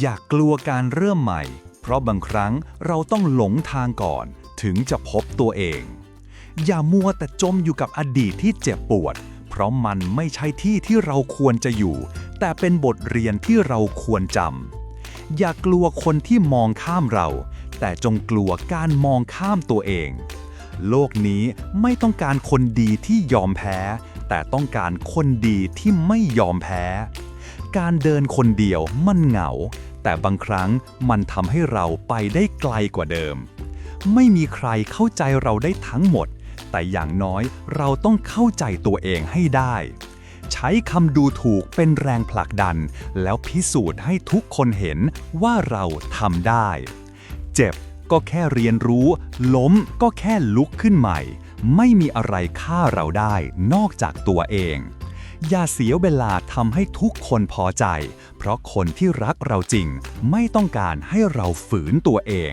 อย่ากกลัวการเริ่มใหม่ เพราะบางครั้งเราต้องหลงทางก่อน ถึงจะพบตัวเอง อย่ามัวแต่จมอยู่กับอดีตที่เจ็บปวด เพราะมันไม่ใช่ที่ที่เราควรจะอยู่ แต่เป็นบทเรียนที่เราควรจำอย่ากลัวคนที่มองข้ามเรา แต่จงกลัวการมองข้ามตัวเอง โลกนี้ไม่ต้องการคนดีที่ยอมแพ้ แต่ต้องการคนดีที่ไม่ยอมแพ้ การเดินคนเดียวมันเหงา แต่บางครั้งมันทำให้เราไปได้ไกลกว่าเดิม ไม่มีใครเข้าใจเราได้ทั้งหมด แต่อย่างน้อยเราต้องเข้าใจตัวเองให้ได้ ใช้คำดูถูกเป็นแรงผลักดัน แล้วพิสูจน์ให้ทุกคนเห็นว่าเราทำได้ เจ็บก็แค่เรียนรู้ ล้มก็แค่ลุกขึ้นใหม่ ไม่มีอะไรฆ่าเราได้นอกจากตัวเอง อย่าเสียเวลาทำให้ทุกคนพอใจ เพราะคนที่รักเราจริง ไม่ต้องการให้เราฝืนตัวเอง